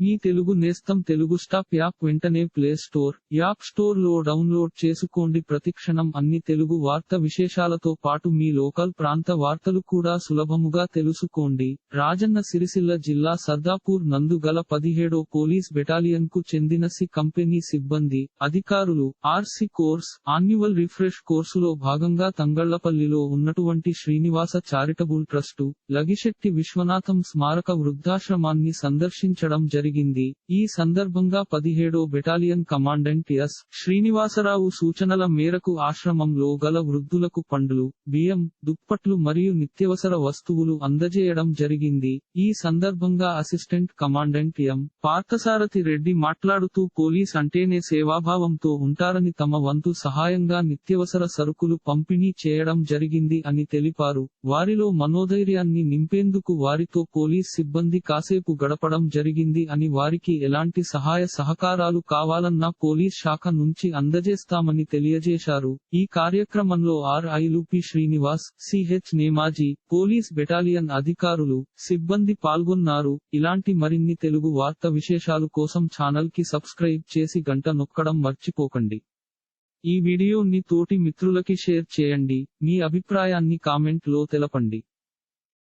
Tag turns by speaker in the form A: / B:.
A: మీ తెలుగు నేస్తం Telugu stop app వెంటనే play store app స్టోర్లో డౌన్లోడ్ చేసుకోండి. ప్రతిక్షణం అన్ని తెలుగు వార్త విశేషాలతో పాటు మీ లోకల్ ప్రాంత వార్తలు కూడా సులభముగా తెలుసుకోండి. రాజన్న సిరిసిల్ల జిల్లా సర్దాపూర్ నందు గల పదిహేడో పోలీస్ బెటాలియన్కు చెందిన సి కంపెనీ సిబ్బంది అధికారులు ఆర్సి కోర్స్ ఆన్యువల్ రిఫ్రెష్ కోర్సులో భాగంగా తంగళ్ళపల్లిలో ఉన్నటువంటి శ్రీనివాస చారిటబుల్ ట్రస్టు లగిశెట్టి విశ్వనాథం స్మారక వృద్ధాశ్రమాన్ని సందర్శించడం జరిగింది. ఈ సందర్భంగా పదిహేడో బెటాలియన్ కమాండెంట్ ఎస్. శ్రీనివాసరావు సూచనల మేరకు ఆశ్రమంలో గల వృద్ధులకు పండ్లు బియ్యం దుప్పట్లు మరియు నిత్యవసర వస్తువులు అందజేయడం జరిగింది. ఈ సందర్భంగా assistant commandant M. Parthasarathi Reddy మాట్లాడుతూ పోలీస్ అంటేనే సేవాభావంతో ఉంటారని తమ వంతు సహాయంగా నిత్యవసర సరుకులు పంపిణీ చేయడం జరిగింది అని తెలిపారు. వారిలో మనోధైర్యాన్ని నింపేందుకు వారితో పోలీస్ సిబ్బంది కాసేపు గడపడం జరిగింది అని వారికి ఎలాంటి సహాయ సహకారాలు కావాలన్నా పోలీస్ శాఖ నుంచి అందజేస్తామని తెలియజేశారు. ఈ కార్యక్రమంలో ఆర్ ఐలు P Srinivas CH Nemaji police battalion అధికారులు సిబ్బంది పాల్గొన్నారు. ఇలాంటి మరిన్ని తెలుగు వార్త విశేషాలు కోసం ఛానల్కి సబ్స్క్రైబ్ చేసి గంట నొక్కడం మర్చిపోకండి. ఈ వీడియోని తోటి మిత్రులకి షేర్ చేయండి. మీ అభిప్రాయాన్ని కామెంట్లో తెలపండి.